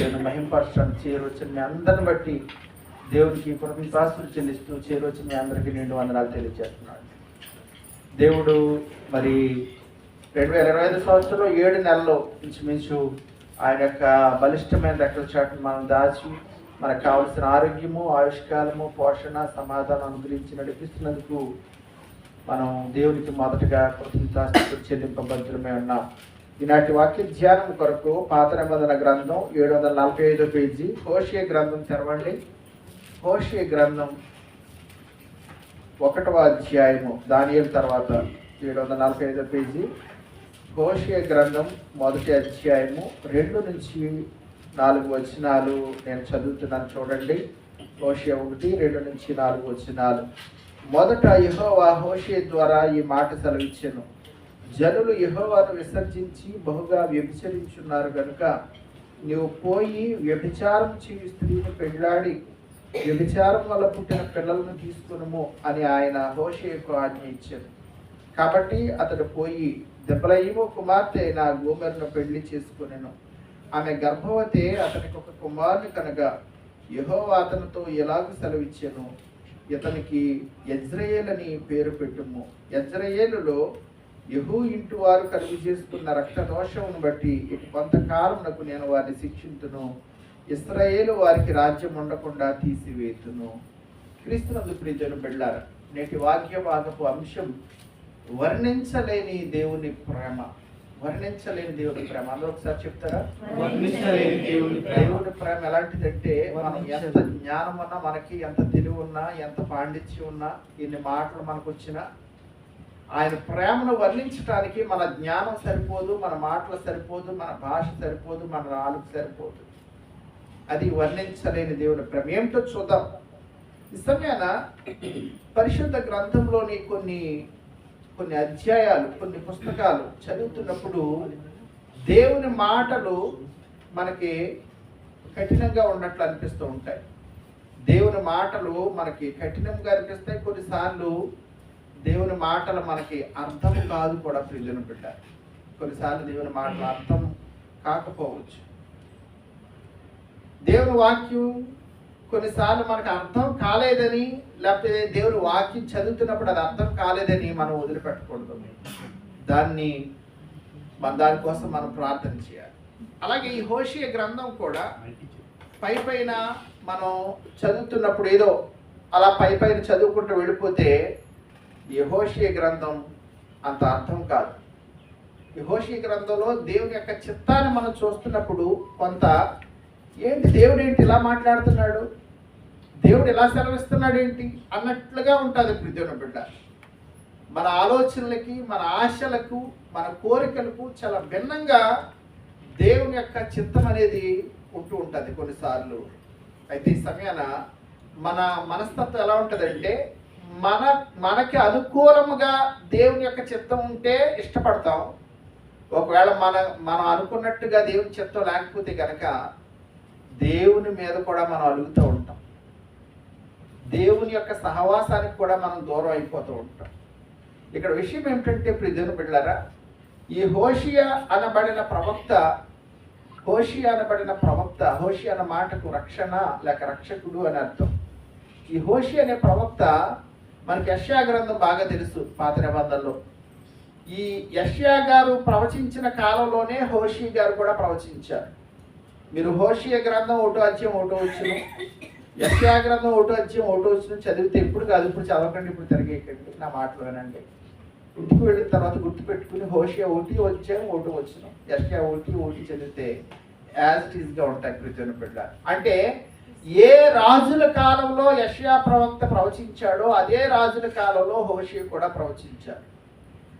నేను మహింపరచడానికి చేరొచ్చిన మీ అందరిని బట్టి దేవునికి కృతజ్ఞతాస్తులు చెల్లిస్తూ చేరొచ్చిన మీ అందరికీ నిండు వందనాలు తెలియజేస్తున్నాను. దేవుడు మరి రెండు వేల ఇరవై ఐదు సంవత్సరంలో ఏడు నెలలు ఇంచుమించు ఆయన యొక్క బలిష్టమైన రెక్కల చాటును మనం దాచి మనకు కావలసిన ఆరోగ్యము ఆయుష్కాలము పోషణ సమాధానం అనుగ్రహించి నడిపిస్తున్నందుకు మనం దేవునికి మొదటగా కృతజ్ఞతాస్తులు చెల్లింపబద్ధులమే ఉన్నాం. ఈనాటి వాక్య ధ్యానం కొరకు పాత నిబంధన గ్రంథం ఏడు వందల నలభై ఐదు పేజీ హోషియ గ్రంథం తెరవండి. హోషియ గ్రంథం ఒకటవ అధ్యాయము దానియల తర్వాత ఏడు వందల నలభై ఐదో పేజీ. హోషియ గ్రంథం మొదటి అధ్యాయము రెండు నుంచి నాలుగు వచనాలు నేను చదువుతున్నాను చూడండి. హోషియ ఒకటి రెండు నుంచి నాలుగు వచనాలు. మొదట యెహోవా హోషియ ద్వారా ఈ మాట సెలవిచ్చాను. జనులు యహోవాను విసర్జించి బహుగా వ్యభిచరించున్నారు కనుక నువ్వు పోయి వ్యభిచారం చేయు స్త్రీని పెళ్ళాడి వ్యభిచారం వల్ల పుట్టిన పిల్లలను తీసుకునుము అని ఆయన హోషేకు ఆజ్ఞ ఇచ్చారు కాబట్టి అతడు పోయి దెబ్బలయ్యము కుమార్తె అయిన గోమెరును పెళ్ళి చేసుకునేను. ఆమె గర్భవతి అతనికి ఒక కుమారుని కనుక యెహోవా అతనితో ఎలాగ సెలవిచ్చాను? ఇతనికి యజ్రయేల్ అని పేరు పెట్టుము. యజ్రయేలులో యహూ ఇంటి వారు కలుగు చేసుకున్న రక్త దోషమును బట్టి ఇటు కొంతకాలమునకు నేను వారిని శిక్షింతును. ఇస్రాయేలు వారికి రాజ్యం ఉండకుండా తీసివేతును. క్రీస్తునందు ప్రీతులు బిళ్ళారు నేటి వాక్య భాగపు అంశం వర్ణించలేని దేవుని ప్రేమ. వర్ణించలేని దేవుని ప్రేమ. అందరూ ఒకసారి చెప్తారా? వర్ణించలేని దేవుని ప్రేమ. దేవుని ప్రేమ ఎలాంటిదంటే మనం ఎంత జ్ఞానం ఉన్నా మనకి ఎంత తెలివి ఉన్నా ఎంత పాండిత్యం ఉన్నా ఇన్ని మాటలు మనకు వచ్చినా ఆయన ప్రేమను వర్ణించడానికి మన జ్ఞానం సరిపోదు మన మాటలు సరిపోదు మన భాష సరిపోదు మన రాళ్ళు సరిపోదు. అది వర్ణించలేని దేవుని ప్రేమ. ఏమిటో చూద్దాం. ఈ సమయాన పరిశుద్ధ గ్రంథంలోని కొన్ని కొన్ని అధ్యాయాలు కొన్ని పుస్తకాలు చదువుతున్నప్పుడు దేవుని మాటలు మనకి కఠినంగా ఉన్నట్లు అనిపిస్తూ ఉంటాయి. దేవుని మాటలు మనకి కఠినంగా అనిపిస్తాయి. కొన్నిసార్లు దేవుని మాటలు మనకి అర్థం కాదు కూడా ప్రిజను బిడ్డ. కొన్నిసార్లు దేవుని మాటలు అర్థం కాకపోవచ్చు. దేవుని వాక్యం కొన్నిసార్లు మనకు అర్థం కాలేదని లేకపోతే దేవుని వాక్యం చదువుతున్నప్పుడు అది అర్థం కాలేదని మనం వదిలిపెట్టకూడదు. దాన్ని మన దానికోసం మనం ప్రార్థన చేయాలి. అలాగే ఈ హోషియ గ్రంథం కూడా పై పైన మనం చదువుతున్నప్పుడు ఏదో అలా పై పైన చదువుకుంటూ వెళ్ళిపోతే ఈ గ్రంథం అంత అర్థం కాదు. ఈ గ్రంథంలో దేవుని యొక్క చిత్తాన్ని మనం చూస్తున్నప్పుడు కొంత ఏంటి దేవుడు ఏంటి ఇలా మాట్లాడుతున్నాడు? దేవుడు ఇలా సెలవిస్తున్నాడు ఏంటి? అన్నట్లుగా ఉంటుంది ప్రతిన బిడ్డ. మన ఆలోచనలకి మన ఆశలకు మన కోరికలకు చాలా భిన్నంగా దేవుని యొక్క చిత్తం అనేది ఉంటూ ఉంటుంది కొన్నిసార్లు. అయితే ఈ సమయాన మన మనస్తత్వం ఎలా ఉంటుందంటే మన మనకి అనుకూలముగా దేవుని యొక్క చిత్తం ఉంటే ఇష్టపడతాం. ఒకవేళ మన మనం అనుకున్నట్టుగా దేవుని చిత్తం లేకపోతే కనుక దేవుని మీద కూడా మనం అలుగుతూ ఉంటాం. దేవుని యొక్క సహవాసానికి కూడా మనం దూరం అయిపోతూ ఉంటాం. ఇక్కడ విషయం ఏమిటంటే ప్రిజను బిడ్డలారా ఈ హోషియా అనబడిన ప్రవక్త హోషియా అనబడిన ప్రవక్త హోషి అన్న మాటకు రక్షణ లేక రక్షకుడు అని అర్థం. ఈ హోషి అనే ప్రవక్త మనకి యష్యా గ్రంథం బాగా తెలుసు పాత నిబంధనలో. ఈ యష్యా గారు ప్రవచించిన కాలంలోనే హోషి గారు కూడా ప్రవచించారు. మీరు హోషియ గ్రంథం ఒకటో అధ్యాయం ఒకటో వచ్చును యష్యా గ్రంథం ఒకటో అధ్యాయం ఒకటో వచ్చును చదివితే ఇప్పుడు కాదు ఇప్పుడు చదవకండి ఇప్పుడు తిరిగేయకండి నా మాటలు వినండి. ఇంటికి వెళ్ళిన తర్వాత గుర్తుపెట్టుకుని హోషియా ఒకటి వచ్చాము ఒకటి వచ్చినాం యష్యా ఒకటి ఒకటి చదివితే యాజ్ ఇట్ ఈస్గా ఉంటాయి కృతజ్ఞ బిడ్డ అంటే ఏ రాజుల కాలంలో యష్యా ప్రవక్త ప్రవచించాడో అదే రాజుల కాలంలో హోషియా కూడా ప్రవచించాడు.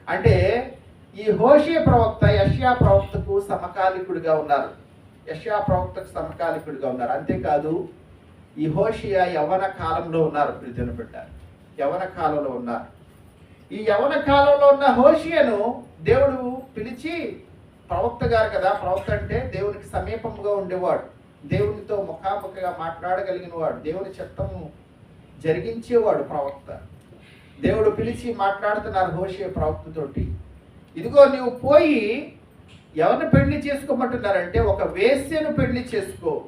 అంటే ఈ హోషి ప్రవక్త యష్యా ప్రవక్తకు సమకాలికుడిగా ఉన్నారు. యష్యా ప్రవక్తకు సమకాలికుడిగా ఉన్నారు. అంతేకాదు ఈ హోషియా యవన కాలంలో ఉన్నారు ప్రిజన బిడ్డ యవన కాలంలో ఉన్నారు. ఈ యవన కాలంలో ఉన్న హోషియను దేవుడు పిలిచి ప్రవక్త గారు కదా ప్రవక్త అంటే దేవునికి సమీపంగా ఉండేవాడు. దేవునితో ముఖాముఖిగా మాట్లాడగలిగిన వాడు దేవుని చిత్తము జరిగించేవాడు ప్రవక్త. దేవుడు పిలిచి మాట్లాడుతున్నారు హోషే ప్రవక్తతోటి. ఇదిగో నీవు పోయి ఎవరిని పెళ్ళి చేసుకోమంటున్నారంటే ఒక వేశ్యను పెళ్ళి చేసుకో.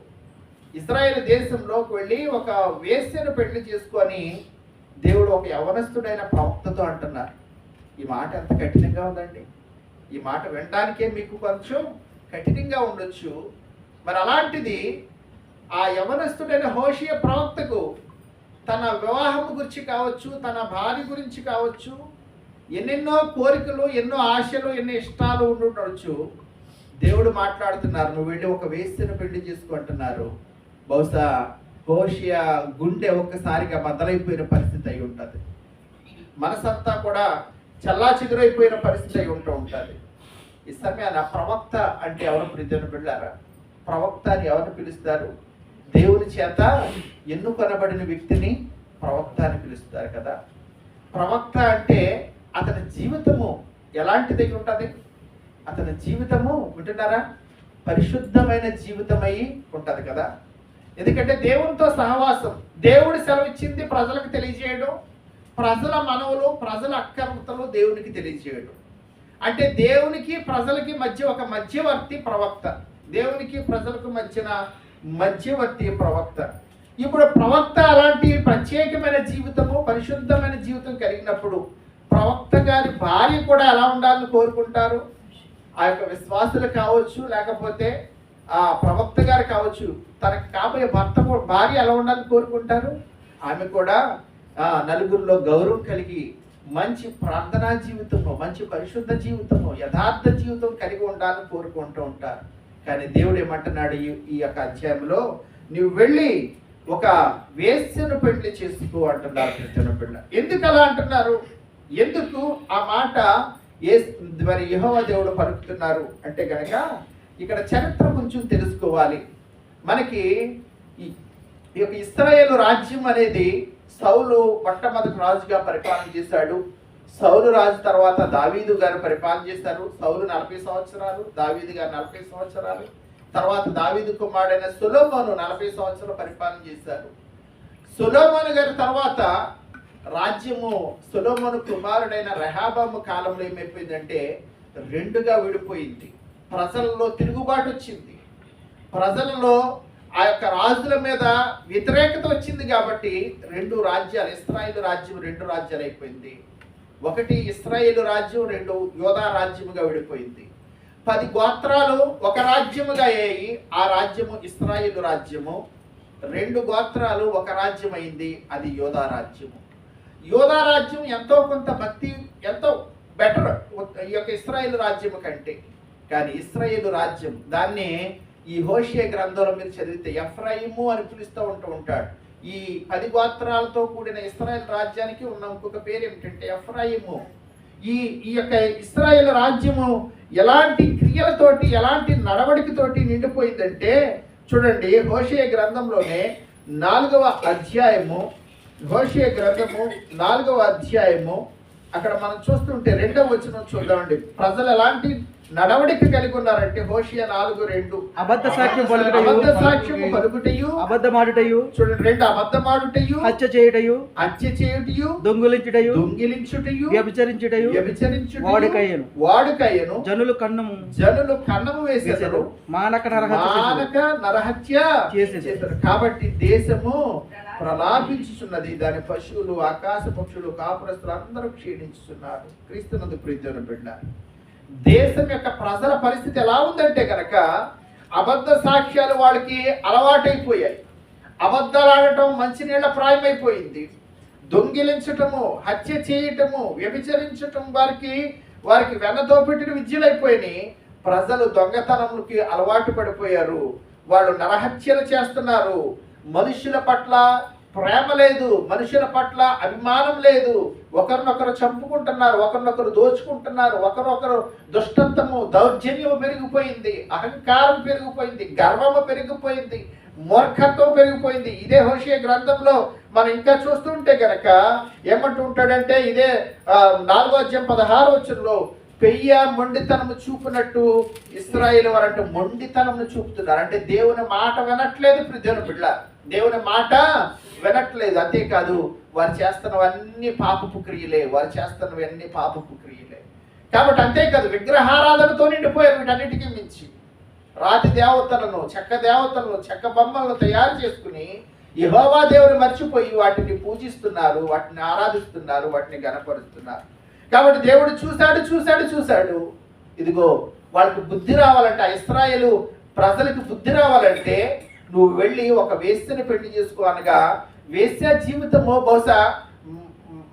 ఇజ్రాయెల్ దేశంలోకి వెళ్ళి ఒక వేస్యను పెళ్ళి చేసుకొని దేవుడు ఒక యవనస్తుడైన ప్రవక్తతో అంటున్నారు. ఈ మాట ఎంత కఠినంగా ఉందండి. ఈ మాట వినడానికే మీకు కొంచెం కఠినంగా ఉండొచ్చు. మరి అలాంటిది ఆ యవనస్తుడైన హోషియ ప్రవక్తకు తన వివాహం గురించి కావచ్చు తన భార్య గురించి కావచ్చు ఎన్నెన్నో కోరికలు ఎన్నో ఆశలు ఎన్నో ఇష్టాలు ఉండుండొచ్చు దేవుడు మాట్లాడుతున్నారు నువ్వు వెళ్ళి ఒక వేస్తిని పెళ్ళి చేసుకుంటున్నారు బహుశా హోషియా గుండె ఒక్కసారిగా బద్దలైపోయిన పరిస్థితి అయి ఉంటుంది. మనసంతా కూడా చల్లా చెదురైపోయిన పరిస్థితి అయి ఉంటూ ఉంటుంది. ఈ సమయాన ప్రవక్త అంటే ఎవరు? ప్రిజను బిళ్ళారా ప్రవక్త అని ఎవరిని పిలుస్తారు? దేవుని చేత ఎన్నుకొనబడిన వ్యక్తిని ప్రవక్త అని పిలుస్తారు కదా. ప్రవక్త అంటే అతని జీవితము ఎలాంటిదై ఉంటుంది? అతని జీవితము వింటున్నారా? పరిశుద్ధమైన జీవితమై ఉంటుంది కదా. ఎందుకంటే దేవునితో సహవాసం దేవుడు సెలవిచ్చింది ప్రజలకు తెలియజేయడం ప్రజల మనవులు ప్రజల అక్కర్తలు దేవునికి తెలియజేయడం. అంటే దేవునికి ప్రజలకి మధ్య ఒక మధ్యవర్తి ప్రవక్త. దేవునికి ప్రజలకు మధ్యన మధ్యవర్తి ప్రవక్త. ఇప్పుడు ప్రవక్త అలాంటి ప్రత్యేకమైన జీవితము పరిశుద్ధమైన జీవితం కలిగినప్పుడు ప్రవక్త గారి భార్య కూడా ఎలా ఉండాలని కోరుకుంటారు? ఆ యొక్క విశ్వాసులు కావచ్చు లేకపోతే ఆ ప్రవక్త గారు కావచ్చు తనకు కాబోయే భర్త భార్య ఎలా ఉండాలని కోరుకుంటారు? ఆమె కూడా ఆ, నలుగురిలో గౌరవం కలిగి మంచి ప్రార్థనా జీవితము మంచి పరిశుద్ధ జీవితము యథార్థ జీవితం కలిగి ఉండాలని కోరుకుంటూ ఉంటారు. కానీ దేవుడు ఏమంటున్నాడు ఈ యొక్క అధ్యాయంలో నువ్వు వెళ్ళి ఒక వేశ్యను పెళ్ళి చేసుకో అంటున్నారు కృష్ణ పెళ్ళ ఎందుకు అలా అంటున్నారు? ఎందుకు ఆ మాట ఏ మరి యహోవ దేవుడు పలుకుతున్నారు అంటే కనుక ఇక్కడ చరిత్ర కొంచెం తెలుసుకోవాలి. మనకి ఈ యొక్క ఇస్రాయేల్ రాజ్యం అనేది సౌలు మొట్టమొదటి రాజుగా పరిపాలన చేశాడు. సౌలు రాజు తర్వాత దావీదు గారు పరిపాలన చేశారు సౌలు నలభై సంవత్సరాలు దావీదు గారు నలభై సంవత్సరాలు. తర్వాత దావీదు కుమారుడైన సులోమోను నలభై సంవత్సరాలు పరిపాలన చేశారు. సులోమోను గారి తర్వాత రాజ్యము సులోమోను కుమారుడైన రెహాబాము కాలంలో ఏమైపోయిందంటే రెండుగా విడిపోయింది. ప్రజలలో తిరుగుబాటు వచ్చింది. ప్రజలలో ఆ యొక్క రాజుల మీద వ్యతిరేకత వచ్చింది కాబట్టి రెండు రాజ్యాలు ఇస్రాయిల్ రాజ్యం రెండు రాజ్యాలు అయిపోయింది. ఒకటి ఇస్రాయేల్ రాజ్యం రెండు యోధా రాజ్యముగా విడిపోయింది. పది గోత్రాలు ఒక రాజ్యముగా అయ్యాయి. ఆ రాజ్యము ఇస్రాయేల్ రాజ్యము. రెండు గోత్రాలు ఒక రాజ్యం అయింది అది యోధా రాజ్యము. యోధా రాజ్యం ఎంతో కొంత భక్తి ఎంతో బెటర్ ఈ యొక్క ఇస్రాయేల్ రాజ్యం కంటే. కానీ ఇస్రాయేల్ రాజ్యం దాన్ని ఈ హోషియ గ్రంథంలో మీరు చదివితే ఎఫ్రాయిము అని పిలుస్తూ ఉంటూ ఉంటాడు. ఈ పది గోత్రాలతో కూడిన ఇస్రాయల్ రాజ్యానికి ఉన్న ఇంకొక పేరు ఏమిటంటే ఎఫ్రాయిము. ఈ ఈ యొక్క ఇస్రాయేల్ రాజ్యము ఎలాంటి క్రియలతోటి ఎలాంటి నడవడికతోటి నిండిపోయిందంటే చూడండి హోషయ గ్రంథంలోనే నాలుగవ అధ్యాయము హోషయ గ్రంథము నాలుగవ అధ్యాయము అక్కడ మనం చూస్తుంటే రెండవ వచనం చూద్దామండి. ప్రజలు ఎలాంటి నడవడిక కలిగి ఉన్నారంటే హోషియ నాలుగు రెండు. అబద్ధ సాక్ష్యం అబద్ధ సాక్ష్యము పలుకుటయు. అబద్ధమాడుటయు. చూడండి రెండు అబద్ధమాడుటయు. హత్య చేయుటయు. హత్య చేయుటయు. దొంగులించుటయు. దొంగిలించుటయు. వ్యభిచరించుటయు. వ్యభిచరించుటయు. వాడుకయ్యను. వాడుకయ్యను. జనులు కన్నము. జనులు కన్నము వేసేసారు. మానక నరహత్య. మానక నరహత్య చేసేది. చేశారు కాబట్టి దేశము ప్రలాపించుచున్నది. దాని పశువులు ఆకాశ పక్షులు కాపురస్తులు అందరూ క్షీణించుతున్నారు క్రీస్తునందు ప్రీతిన బిడ్డ దేశం యొక్క ప్రజల పరిస్థితి ఎలా ఉందంటే కనుక అబద్ధ సాక్ష్యాలు వాళ్ళకి అలవాటైపోయాయి. అబద్ధాలు ఆడటం మంచినీళ్ళ ప్రాయమైపోయింది. దొంగిలించటము హత్య చేయటము వ్యభిచరించటం వారికి వారికి వెన్నదోపెట్టిన విద్యలైపోయినాయి. ప్రజలు దొంగతనములకి అలవాటు పడిపోయారు. వాళ్ళు నరహత్యలు చేస్తున్నారు. మనుషుల పట్ల ప్రేమ లేదు మనుషుల పట్ల అభిమానం లేదు. ఒకరినొకరు చంపుకుంటున్నారు ఒకరినొకరు దోచుకుంటున్నారు ఒకరొకరు దుష్టత్వము దౌర్జన్యము పెరిగిపోయింది అహంకారం పెరిగిపోయింది గర్వము పెరిగిపోయింది మూర్ఖత్వం పెరిగిపోయింది. ఇదే హోషే గ్రంథంలో మనం ఇంకా చూస్తుంటే గనక ఏమంటూ ఉంటాడంటే ఇదే నాలుగో అధ్యాయం పదహారు వచ్చంలో పెయ్య మొండితనము చూపినట్టు ఇస్రాయిల్ వారంటే మొండితనమును చూపుతున్నారు. అంటే దేవుని మాట వినట్లేదు ప్రజలు దేవుని దేవుని మాట వినట్లేదు. అంతేకాదు వారు చేస్తున్నవన్నీ పాపపు క్రియలే. వారు చేస్తున్నవన్నీ పాపపు క్రియలే. కాబట్టి అంతేకాదు విగ్రహారాధనతో నిండిపోయారు వీటన్నిటికీ మించి. రాతి దేవతలను చెక్క దేవతలను చెక్క బొమ్మలను తయారు చేసుకుని యహోవా దేవుని మర్చిపోయి వాటిని పూజిస్తున్నారు వాటిని ఆరాధిస్తున్నారు వాటిని గనపరుస్తున్నారు కాబట్టి దేవుడు చూశాడు చూశాడు చూశాడు. ఇదిగో వాళ్ళకి బుద్ధి రావాలంటే ఆ ఇస్రాయేలు ప్రజలకు బుద్ధి రావాలంటే నువ్వు వెళ్ళి ఒక వేస్యను పెళ్ళి చేసుకో అనగా వేశ్య జీవితము బహుశా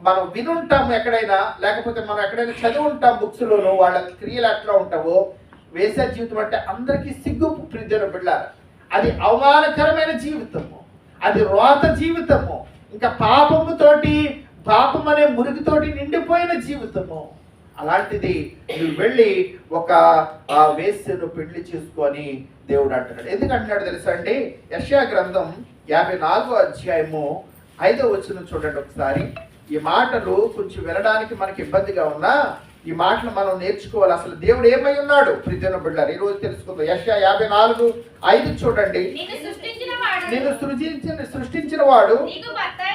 మనం వినుంటాం ఎక్కడైనా లేకపోతే మనం ఎక్కడైనా చదివి ఉంటాం బుక్స్లోనూ వాళ్ళ క్రియలు ఎట్లా ఉంటావో వేశ్య జీవితం అంటే అందరికీ సిగ్గు ప్రిద్యను బిళ్ళారు అది అవమానకరమైన జీవితము. అది రోత జీవితము. ఇంకా పాపముతోటి పాపం అనే మురికితోటి నిండిపోయిన జీవితము. అలాంటిది నువ్వు వెళ్ళి ఒక ఆ వేశ్యను పెళ్ళి చేసుకొని దేవుడు అంటున్నాడు. ఎందుకు అంటున్నాడు తెలుసా అండి? యశ్యా గ్రంథం యాభై నాలుగో అధ్యాయము ఐదో వచ్చిన చూడండి ఒకసారి. ఈ మాటలు కొంచెం వినడానికి మనకి ఇబ్బందిగా ఉన్నా ఈ మాటలు మనం నేర్చుకోవాలి. అసలు దేవుడు ఏమై ఉన్నాడు? ప్రిజన బిడ్డారు ఈ రోజు తెలుసుకుందాం. యశ్యా యాభై నాలుగు ఐదు చూడండి. నిన్ను సృజించిన సృష్టించిన వాడు.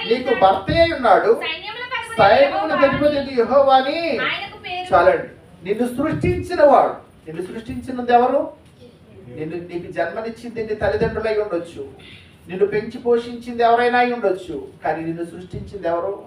నీకు భర్త ఉన్నాడు. యెహోవాని ఆయనకు పేరు చాలండి. నిన్ను సృష్టించిన వాడు నిన్ను సృష్టించినది ఎవరు? నిన్ను నీకు జన్మనిచ్చింది నీ తల్లిదండ్రులై ఉండొచ్చు. నిన్ను పెంచి పోషించింది ఎవరైనా అయి ఉండొచ్చు. కానీ నిన్ను సృష్టించింది ఎవరు?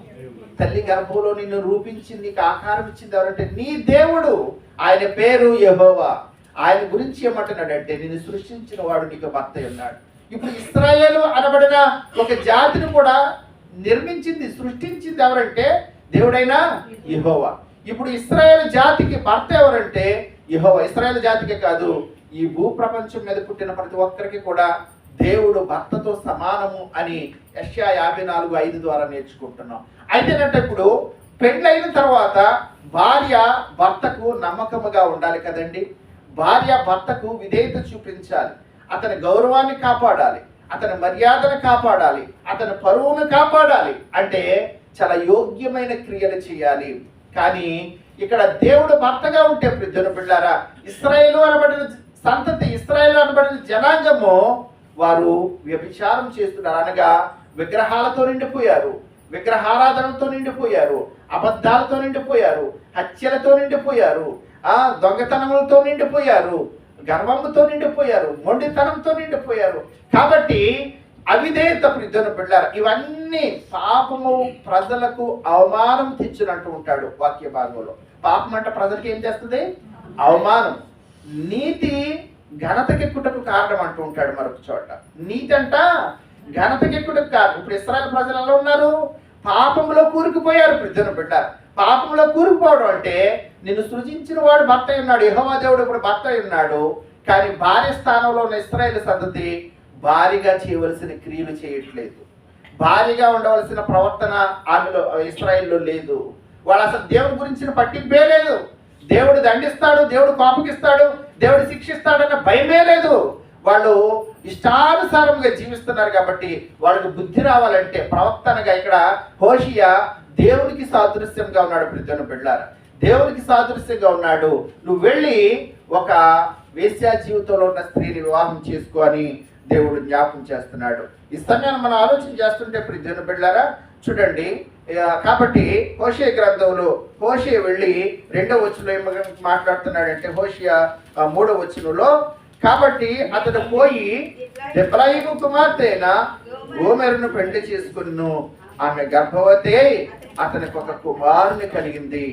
తల్లి గర్భంలో నిన్ను రూపించింది నీకు ఆకారం ఇచ్చింది ఎవరంటే నీ దేవుడు. ఆయన పేరు యహోవా. ఆయన గురించి ఏమంటున్నాడంటే నిన్ను సృష్టించిన వాడు నీకు భర్త ఉన్నాడు. ఇప్పుడు ఇస్రాయేల్ అనబడిన ఒక జాతిని కూడా నిర్మించింది సృష్టించింది ఎవరంటే దేవుడైనా యహోవా. ఇప్పుడు ఇస్రాయేల్ జాతికి భర్త ఎవరంటే యహో ఇస్రాయేల్ జాతికే కాదు ఈ భూప్రపంచం మీద పుట్టిన ప్రతి ఒక్కరికి కూడా దేవుడు భర్తతో సమానము అని యష్యా యాభై నాలుగు ఐదు ద్వారా నేర్చుకుంటున్నాం. అయితేనంటే ఇప్పుడు పెళ్ళైన తర్వాత భార్య భర్తకు నమ్మకముగా ఉండాలి కదండి. భార్య భర్తకు విధేయత చూపించాలి. అతని గౌరవాన్ని కాపాడాలి. అతని మర్యాదను కాపాడాలి. అతని పరువును కాపాడాలి. అంటే చాలా యోగ్యమైన క్రియలు చేయాలి. కానీ ఇక్కడ దేవుడు భర్తగా ఉంటే ప్రజలు బిళ్ళారా ఇస్రాయేలు అనబడిన సంతతి ఇస్రాయేల్ అనబడిన జనాంగము వారు వ్యభిచారం చేస్తున్నారు. అనగా విగ్రహాలతో నిండిపోయారు విగ్రహారాధనతో నిండిపోయారు అబద్ధాలతో నిండిపోయారు హత్యలతో నిండిపోయారు ఆ దొంగతనములతో నిండిపోయారు గర్వముతో నిండిపోయారు మొండితనంతో నిండిపోయారు. కాబట్టి అవిధేయత ప్రిజన బిడ్డారు ఇవన్నీ పాపము ప్రజలకు అవమానం తెచ్చినట్టు ఉంటాడు వాక్య భాగంలో. పాపం అంటే ప్రజలకు ఏం చేస్తుంది? అవమానం. నీతి ఘనతకెక్కుటకు కారణం అంటూ ఉంటాడు మరొక చోట. నీతి అంట ఘనతకెక్కుటకు కారణం. ఇప్పుడు ఇస్రాయల్ ప్రజలు ఎలా ఉన్నారు? పాపంలో కూరుకుపోయారు ప్రజలు బిడ్డారు. పాపంలో కూరుకుపోవడం అంటే నిన్ను సృజించిన వాడు భర్త ఉన్నాడు యెహోవా దేవుడు ఇప్పుడు భర్త ఉన్నాడు కానీ భార్య స్థానంలో ఉన్న ఇస్రాయేల్ సంతతి భారీగా చేయవలసిన క్రియలు చేయట్లేదు. భారీగా ఉండవలసిన ప్రవర్తన ఆమెలో ఇస్రాయిల్లో లేదు. వాళ్ళు అసలు దేవుడి గురించిన పట్టింపే లేదు. దేవుడు దండిస్తాడు దేవుడు కోపగిస్తాడు దేవుడు శిక్షిస్తాడన్న భయమే లేదు. వాళ్ళు ఇష్టానుసారంగా జీవిస్తున్నారు కాబట్టి వాళ్ళకి బుద్ధి రావాలంటే ప్రవర్తనగా ఇక్కడ హోషియా దేవునికి సాదృశ్యంగా ఉన్నాడు ప్రతిన బిడ్డారు. దేవునికి సాదృశ్యంగా ఉన్నాడు. నువ్వు వెళ్ళి ఒక వేశ్యా జీవితంలో ఉన్న స్త్రీని వివాహం చేసుకో అని దేవుడు జ్ఞాపకం చేస్తున్నాడు. ఈ సమయాన్ని మనం ఆలోచన చేస్తుంటే ప్రతిన బిడ్డారా చూడండి కాబట్టి హోషే గ్రంథంలో హోషే వెళ్ళి రెండో వచ్చిన ఏం మాట్లాడుతున్నాడంటే హోషియా మూడో వచ్చినలో కాబట్టి అతడు పోయి దెబ్రాయిము కుమార్తె అయిన గోమెరును పెళ్ళి చేసుకును. ఆమె గర్భవతి అతనికి ఒక కుమారుని కలిగింది.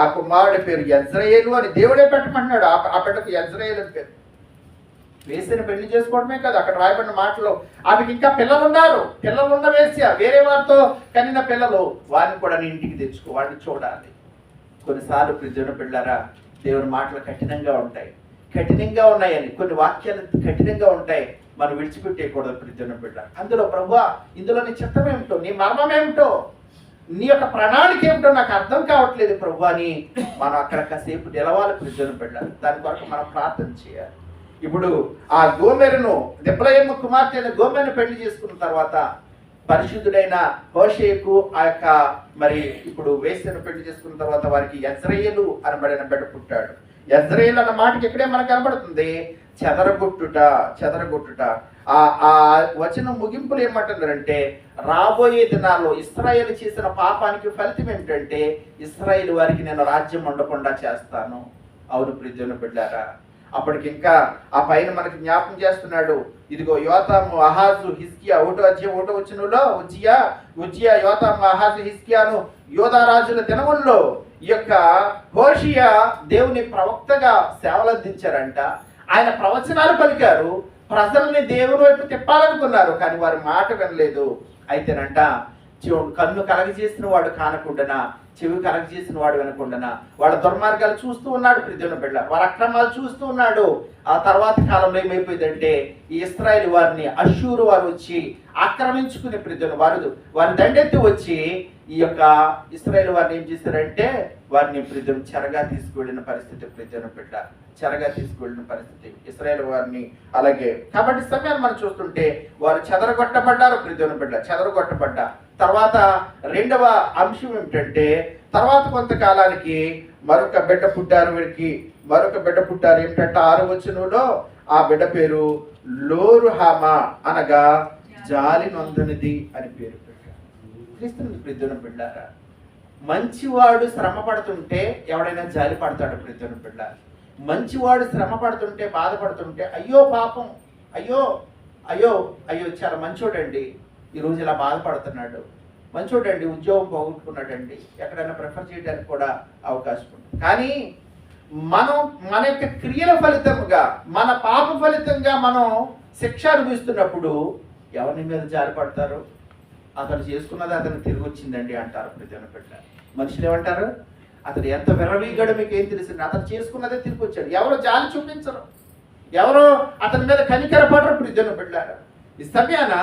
ఆ కుమారుడి పేరు యజ్రయేలు అని దేవుడే పెట్టమంటున్నాడు. ఆ ఆ బిడ్డకు యజ్రయేలు పేరు. వేసిన పెళ్ళి చేసుకోవడమే కాదు అక్కడ రాయబడిన మాటలో. ఆమెకి ఇంకా పిల్లలు ఉన్నారు పిల్లలు ఉన్న వేశ్య వేరే వారితో కనిన పిల్లలు. వారిని కూడా నీ ఇంటికి తెచ్చుకో వాడిని చూడాలి. కొన్నిసార్లు ప్రజల పిల్లరా దేవుని మాటలు కఠినంగా ఉంటాయి. కఠినంగా ఉన్నాయని కొన్ని వాక్యాలు కఠినంగా ఉంటాయి. మనం విడిచిపెట్టేయకూడదు ప్రజల బిడ్డ అందులో ప్రభు ఇందులో నీ చిత్తం ఏమిటో నీ మర్మం ఏమిటో నీ యొక్క ప్రణాళిక ఏమిటో నాకు అర్థం కావట్లేదు ప్రభు అని మనం అక్కడ కాసేపు నిలవాలి ప్రజల బిడ్డ దాని కొరకు మనం ప్రార్థన చేయాలి. ఇప్పుడు ఆ గోమెరును దెబ్బలయమ్మ కుమార్తె అయిన గోమెరును పెళ్ళి చేసుకున్న తర్వాత పరిశుద్ధుడైన హోషేకు ఆ యొక్క మరి ఇప్పుడు వేసిన పెళ్ళి చేసుకున్న తర్వాత వారికి యజ్రయేలు అనబడిన బిడ్డ పుట్టాడు. యజ్రయేలు అన్న మాటకి ఇక్కడే మనకు కనబడుతుంది. చెదరగొట్టుట చెదరగొట్టుట. ఆ ఆ వచనం ముగింపులు ఏమంటున్నారంటే రాబోయే దినాల్లో ఇస్రాయేల్ చేసిన పాపానికి ఫలితం ఏమిటంటే ఇస్రాయేల్ వారికి నేను రాజ్యం ఉండకుండా చేస్తాను. అవును ప్రిజను బిడ్డారా అప్పటికి ఇంకా ఆ పైన మనకి జ్ఞాపం చేస్తున్నాడు ఇదిగో యోతాము అహాజు హిస్కియా ఒకటో అధ్యాయం ఒకటో వచ్చినలో ఉజ్జియా ఉజ్జియా యోతాము అహాజు హిస్కియాను యోధారాజుల దినముల్లో ఈ యొక్క హోషియా దేవుని ప్రవక్తగా సేవలందించారంట. ఆయన ప్రవచనాలు పలికారు ప్రజల్ని దేవుని వైపు తిప్పాలనుకున్నారు కానీ వారి మాట వినలేదు. అయితేనంట చెవు కన్ను కలగజేసిన వాడు కానకుండానా? చెవి కనెక్ట్ చేసిన వాడు వినకుండానా? వాళ్ళ దుర్మార్గాలు చూస్తూ ఉన్నాడు ప్రతిదిన బిడ్డ వాళ్ళ అక్రమాలు చూస్తూ ఉన్నాడు. ఆ తర్వాత కాలంలో ఏమైపోయిందంటే ఈ ఇస్రాయల్ వారిని అషూరు వారు వచ్చి ఆక్రమించుకుని ప్రతిదిన వారు వారి దండెత్తి వచ్చి ఈ యొక్క ఇస్రాయేల్ వారిని ఏం చేశారంటే వారిని ప్రతిదిన చెరగా తీసుకువెళ్ళిన పరిస్థితి ప్రతిదిన బిడ్డ చెరగా తీసుకువెళ్ళిన పరిస్థితి ఇస్రాయల్ వారిని అలాగే. కాబట్టి సమయాన్ని మనం చూస్తుంటే వారు చెదరగొట్టబడ్డారు ప్రతిదిన బిడ్డ చెదరగొట్టబడ్డ. తర్వాత రెండవ అంశం ఏమిటంటే తర్వాత కొంతకాలానికి మరొక బిడ్డ పుట్టారు వీడికి. మరొక బిడ్డ పుట్టారు ఏమిటంటే ఆరు వచనంలో ఆ బిడ్డ పేరు లోరుహామా అనగా జాలి నొందనిది అని పేరు పెట్టారు. క్రీస్తుని ప్రద్యున బిడ్డారా మంచివాడు శ్రమ పడుతుంటే ఎవడైనా జాలి పడతాడు ప్రద్యున బిడ్డ మంచివాడు శ్రమ పడుతుంటే బాధపడుతుంటే అయ్యో పాపం అయ్యో అయ్యో అయ్యో చాలా మంచోడండి. ఈరోజు ఇలా బాధపడుతున్నాడు. మంచోడండి ఉద్యోగం పోగొట్టుకున్నాడండి ఎక్కడైనా ప్రిఫర్ చేయడానికి కూడా అవకాశం ఉంది కానీ మనం మన యొక్క క్రియల ఫలితంగా మన పాప ఫలితంగా మనం శిక్ష అనుభవిస్తున్నప్పుడు ఎవరిని మీద జారిపడతారు? అతను చేసుకున్నది అతను తిరిగి వచ్చిందండి అంటారు ప్రతిన పెట్ట మనుషులు ఏమంటారు? అతను ఎంత విర్రవీగాడో మీకు ఏం తెలిసింది? అతను చేసుకున్నదే తిరిగి వచ్చాడు. ఎవరు జాలి చూపించరు. ఎవరో అతని మీద కనికర పడరు ప్రతిన పెట్టారు. ఈ సమయాన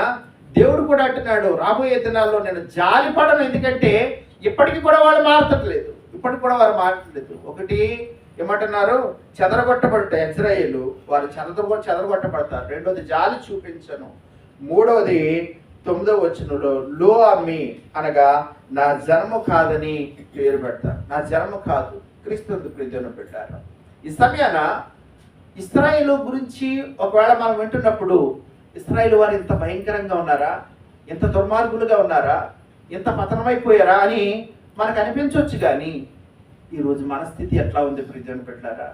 దేవుడు కూడా అంటున్నాడు రాబోయే దినాల్లో నేను జాలి పడను. ఎందుకంటే ఇప్పటికి కూడా వాళ్ళు మారతట్లేదు. ఇప్పటికి కూడా వారు మారట్లేదు ఒకటి ఏమంటున్నారు? చెదరగొట్టబడుట ఇజ్రాయేలు వారు చెదర చెదరగొట్టబడతారు. రెండోది జాలి చూపించను. మూడవది తొమ్మిదవ వచ్చినలో లో అమ్మి అనగా నా జన్మ కాదని పేరు పెడతారు. నా జన్మ కాదు క్రీస్తు ప్రీతిని పెట్టారు. ఈ సమయాన ఇస్రాయేలు గురించి ఒకవేళ మనం వింటున్నప్పుడు ఇస్రాయేల్ వారు ఇంత భయంకరంగా ఉన్నారా? ఇంత దుర్మార్గులుగా ఉన్నారా? ఇంత పతనమైపోయారా అని మనకు అనిపించవచ్చు కానీ ఈరోజు మన స్థితి ఎట్లా ఉంది ప్రిజన్ పెట్టారా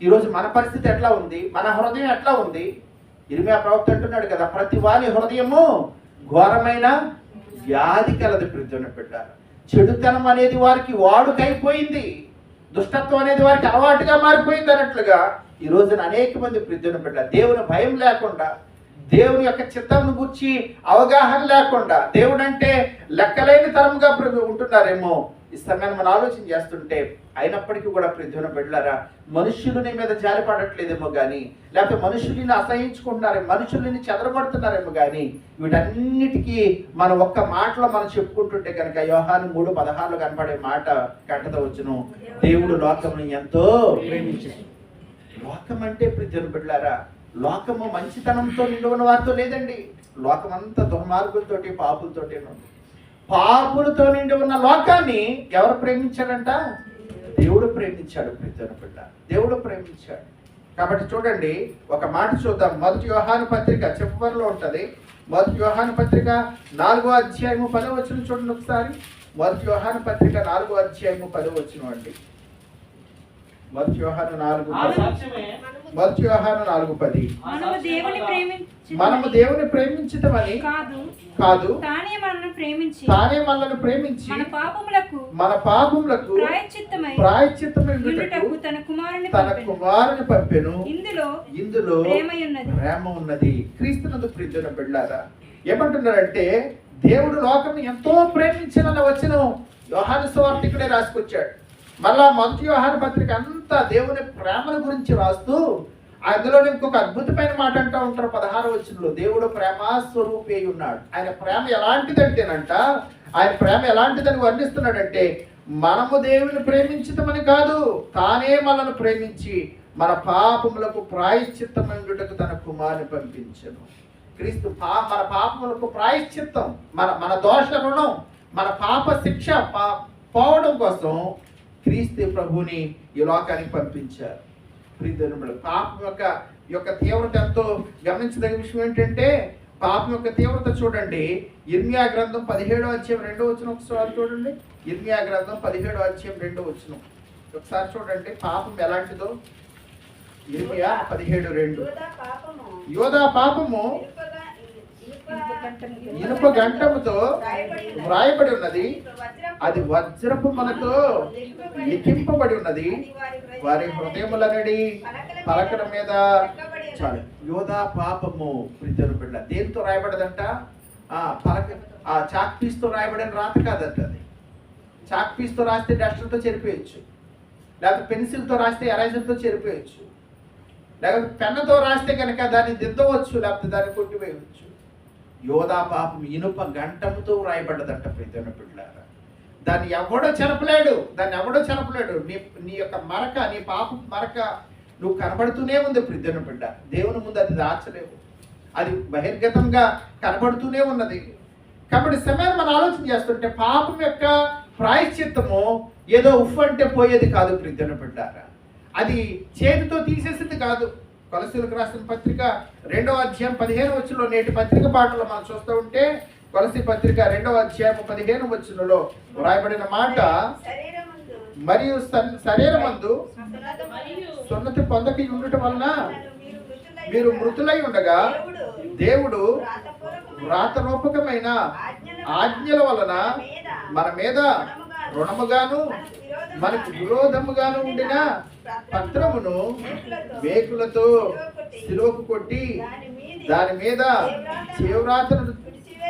ఈరోజు మన పరిస్థితి ఎట్లా ఉంది? మన హృదయం ఎట్లా ఉంది? ఇరిమే ప్రవక్త అంటున్నాడు కదా ప్రతి వారి హృదయము ఘోరమైన వ్యాధి కలది ప్రిజన్ పెట్టారు చెడుతనం అనేది వారికి వాడుకైపోయింది. దుష్టత్వం అనేది వారికి అలవాటుగా మారిపోయింది అన్నట్లుగా ఈ రోజున అనేక మంది ప్రిజన్ పెట్టారు దేవుని భయం లేకుండా దేవుని యొక్క చిత్తంను గుర్చి అవగాహన లేకుండా దేవుడు అంటే లెక్కలేని తరంగా ఉంటున్నారేమో ఈ మనం ఆలోచన చేస్తుంటే అయినప్పటికీ కూడా ప్రతిదిన బిడ్డలారా నీ మీద జాలిపడట్లేదేమో కానీ లేకపోతే మనుషులని అసహించుకుంటున్నారేమో మనుషులని చెదరగొడుతున్నారేమో కానీ వీటన్నిటికీ మనం ఒక్క మాటలో మనం చెప్పుకుంటుంటే కనుక యోహాను మూడు పదహారులో కనపడే మాట కంటత వచ్చును. దేవుడు లోకముని ఎంతో ప్రేమించాడు లోకం అంటే ప్రతిదిన బిడ్డలారా లోకము మంచితనంతో నిండి ఉన్న వారితో లేదండి. లోకమంతా దుర్మార్గులతోటి పాపులతోటి ఉంది పాపులతో నిండి ఉన్న లోకాన్ని ఎవరు ప్రేమించాడంట? దేవుడు ప్రేమించాడు ప్రీతను బిడ్డ దేవుడు ప్రేమించాడు. కాబట్టి చూడండి ఒక మాట చూద్దాం. మొదటి వ్యవహాన పత్రిక చివరిలో ఉంటుంది. మొదటి వ్యవహాన పత్రిక నాలుగో అధ్యాయము పదో వచ్చిన చూడండి ఒకసారి. మొదటి వ్యవహాన పత్రిక నాలుగో అధ్యాయము పదో వచ్చిన అండి. నాలుగు నాలుగు పది. మనము దేవుని ప్రేమించటమని కాదు. కాదు. తానే మనల్ని ప్రేమించి తానే మనల్ని ప్రేమించి మన పాపములకు మన పాపములకు తన కుమారుని తన పంపెను. కుమారుని పంపెను. ఇందులో ఇందులో ప్రేమయున్నది ప్రేమ ఉన్నది. క్రీస్తునందు ప్రీతున బిడ్డారా ఏమంటున్నారంటే దేవుడు లోకం ఎంతో ప్రేమించిన వచ్చిన యోహాను సువార్తికుడే రాసుకొచ్చాడు. మళ్ళా మొదటి వ్యవహార పత్రిక అంతా దేవుని ప్రేమల గురించి రాస్తూ అందులో ఇంకొక అద్భుతమైన మాట అంటూ ఉంటారు పదహారు వచ్చినలో దేవుడు ప్రేమ అయి ఉన్నాడు. ఆయన ప్రేమ ఎలాంటిదంటేనంట ఆయన ప్రేమ ఎలాంటిదని వర్ణిస్తున్నాడంటే మనము దేవుని ప్రేమించటమని కాదు తానే మనను ప్రేమించి మన పాపములకు ప్రాయశ్చిత్తమైనటకు తన కుమారుని పంపించను. క్రీస్తు పా మన పాపములకు ప్రాయశ్చిత్తం మన మన దోష రుణం మన పాప శిక్ష పా- పోవడం కోసం క్రీస్తు ప్రభువుని ఈ లోకానికి పంపించారు. ప్రీతిని పాపం యొక్క యొక్క తీవ్రత ఎంతో గమనించదగిన విషయం ఏంటంటే పాపం యొక్క తీవ్రత చూడండి. ఇర్మియా గ్రంథం పదిహేడో అధ్యాయం రెండో వచ్చిన ఒకసారి చూడండి. ఇర్మియా గ్రంథం పదిహేడో అధ్యాయం రెండో వచ్చిన ఒకసారి చూడండి పాపం ఎలాంటిదో? ఇర్మియా పదిహేడు రెండు. యోధా పాపము. ఇనుప- గంటముతో- వ్రాయబడి ఉన్నది అది వజ్రపు మనతో లిఖింపబడి ఉన్నది. వారి హృదయములనడి పలకడం మీద చాలు. యోధా పాపము ప్రితరు బిడ్డ దేనితో రాయబడదంట? ఆ పలక ఆ చాక్ పీస్తో రాయబడిన రాత కాదంట అది. చాక్ పీస్తో రాస్తే డస్టర్తో చెరిపేయచ్చు. లేకపోతే పెన్సిల్తో రాస్తే ఎరైజర్తో చెరిపేయచ్చు. లేకపోతే పెన్నతో రాస్తే కనుక దాన్ని దిద్దవచ్చు లేకపోతే దాన్ని కొట్టివేయవచ్చు. యోధా పాపం ఇనుప గంటముతో వ్రాయబడ్డదంట ప్రీతమైన బిడ్డారా దాన్ని ఎవడో చెరపలేడు దాన్ని ఎవడో చెరపలేడు నీ నీ యొక్క మరక నీ పాప మరక నువ్వు కనబడుతూనే ఉంది ప్రిద్దన బిడ్డ దేవుని ముందు అది దాచలేవు. అది బహిర్గతంగా కనబడుతూనే ఉన్నది. కాబట్టి సమయం మనం ఆలోచన చేస్తుంటే పాపం యొక్క ప్రాయశ్చిత్తము ఏదో ఉఫ్ అంటే పోయేది కాదు ప్రిద్దన బిడ్డారా అది చేతితో తీసేసింది కాదు. కొలసీలకు రాసిన పత్రిక రెండవ అధ్యాయం పదిహేను వచ్చినలో నేటి పత్రిక పాటలో మనం చూస్తూ ఉంటే కొలసి పత్రిక రెండవ అధ్యాయం పదిహేను వచ్చినలో వ్రాయబడిన మాట మరియు సన్- శరీరమందు సున్నతి పొందకి ఉండటం వలన మీరు మృతులై ఉండగా దేవుడు వ్రాత రూపకమైన వ్రాతరూపకమైన ఆజ్ఞల వలన మన మీద రుణముగాను మనకు విరోధముగాను ఉండిన పత్రమును వేకులతో సిలువకు కొట్టి దాని మీద జీవరాతను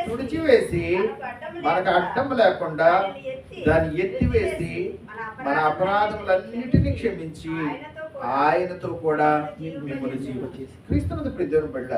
తుడిచివేసి మనకు అడ్డం లేకుండా దాన్ని ఎత్తివేసి మన అపరాధములన్నిటినీ క్షమించి ఆయనతో కూడా మిమ్మల్ని జీవించేసి క్రీస్తునందు ప్రతిదిన బిడ్డ